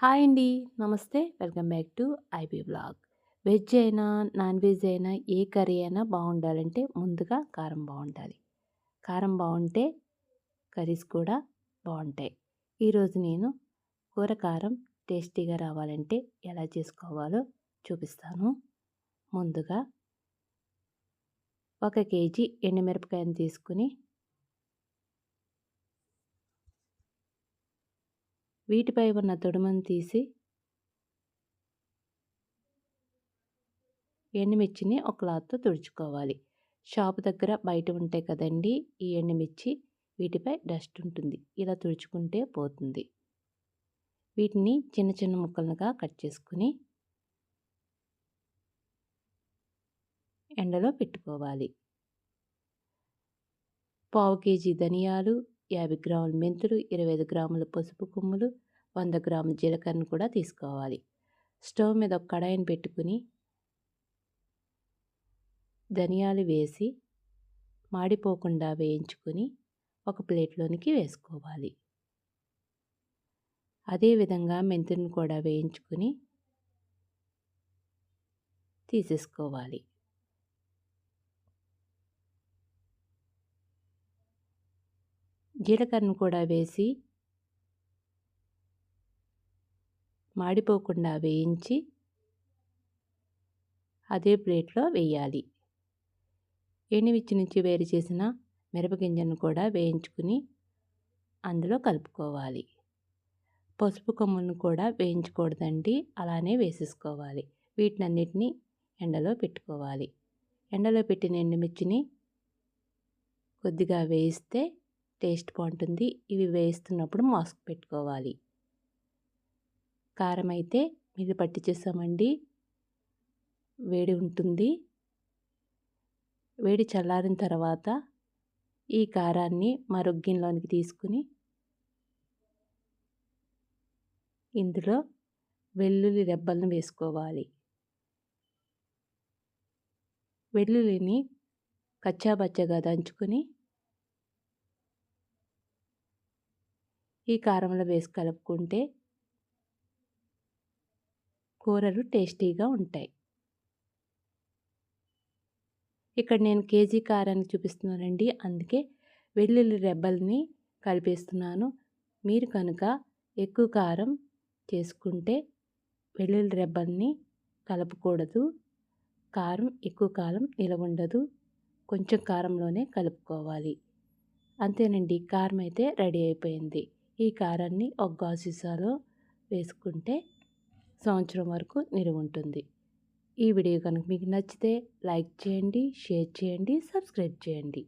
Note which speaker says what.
Speaker 1: Hi అండి. నమస్తే. Welcome back to IB blog. Veg అయినా నాన్ వెజ్ అయినా ఏ కర్రీ అయినా బాగుండాలంటే ముందుగా కారం బాగుండాలి. కారం బాగుంటే కర్రీస్ కూడా బాగుంటాయి. ఈరోజు నేను కూర కారం టేస్టీగా రావాలంటే ఎలా చేసుకోవాలో చూపిస్తాను. ముందుగా ఒక కేజీ ఎండుమిరపకాయను తీసుకుని వీటిపై ఉన్న తొడుమను తీసి ఎండుమిర్చిని ఒక క్లాత్తో తుడుచుకోవాలి. షాప్ దగ్గర బయట ఉంటాయి కదండి ఈ ఎండుమిర్చి వీటిపై డస్ట్ ఉంటుంది. ఇలా తుడుచుకుంటే పోతుంది. వీటిని చిన్న చిన్న ముక్కలుగా కట్ చేసుకుని ఎండలో పెట్టుకోవాలి. పావు కేజీ ధనియాలు యాభై గ్రాముల మెంతులు ఇరవై ఐదు గ్రాముల పసుపు కొమ్ములు వంద గ్రాముల జీలకర్రను కూడా తీసుకోవాలి. స్టవ్ మీద ఒక కడాయిని పెట్టుకుని ధనియాలు వేసి మాడిపోకుండా వేయించుకొని ఒక ప్లేట్లోనికి వేసుకోవాలి. అదేవిధంగా మెంతులను కూడా వేయించుకొని తీసేసుకోవాలి. జీలకర్రను కూడా వేసి మాడిపోకుండా వేయించి అదే ప్లేట్లో వేయాలి. ఎండుమిర్చి నుంచి వేరు చేసిన మిరపగింజను కూడా వేయించుకుని అందులో కలుపుకోవాలి. పసుపు కొమ్ములను కూడా వేయించకూడదండి అలానే వేసేసుకోవాలి. వీటినన్నిటినీ ఎండలో పెట్టుకోవాలి. ఎండలో పెట్టిన ఎండుమిర్చిని కొద్దిగా వేయిస్తే టేస్ట్ బాగుంటుంది. ఇవి వేస్తున్నప్పుడు మాస్క్ పెట్టుకోవాలి. కారం అయితే మీరు పట్టి చేసామండి. వేడి ఉంటుంది. వేడి చల్లారిన తర్వాత ఈ కారాన్ని మరొగ్గిన్లోనికి తీసుకుని ఇందులో వెల్లుల్లి రెబ్బలను వేసుకోవాలి. వెల్లుల్లిని కచ్చాబచ్చగా దంచుకొని ఈ కారంలో వేసి కలుపుకుంటే కూరలు టేస్టీగా ఉంటాయి. ఇక్కడ నేను కేజీ కారాన్ని చూపిస్తున్నానండి. అందుకే వెల్లుల్లి రెబ్బల్ని కలిపేస్తున్నాను. మీరు కనుక ఎక్కువ కారం చేసుకుంటే వెల్లుల్లి రెబ్బల్ని కలపకూడదు. కారం ఎక్కువ కాలం నిలవ ఉండదు. కొంచెం కారంలోనే కలుపుకోవాలి. అంతేనండి. కారం అయితే రెడీ అయిపోయింది. ఈ కారాన్ని ఒక గాజు సీసాలో వేసుకుంటే సంవత్సరం వరకు నిలువ ఉంటుంది. ఈ వీడియో కనుక మీకు నచ్చితే లైక్ చేయండి షేర్ చేయండి సబ్స్క్రైబ్ చేయండి.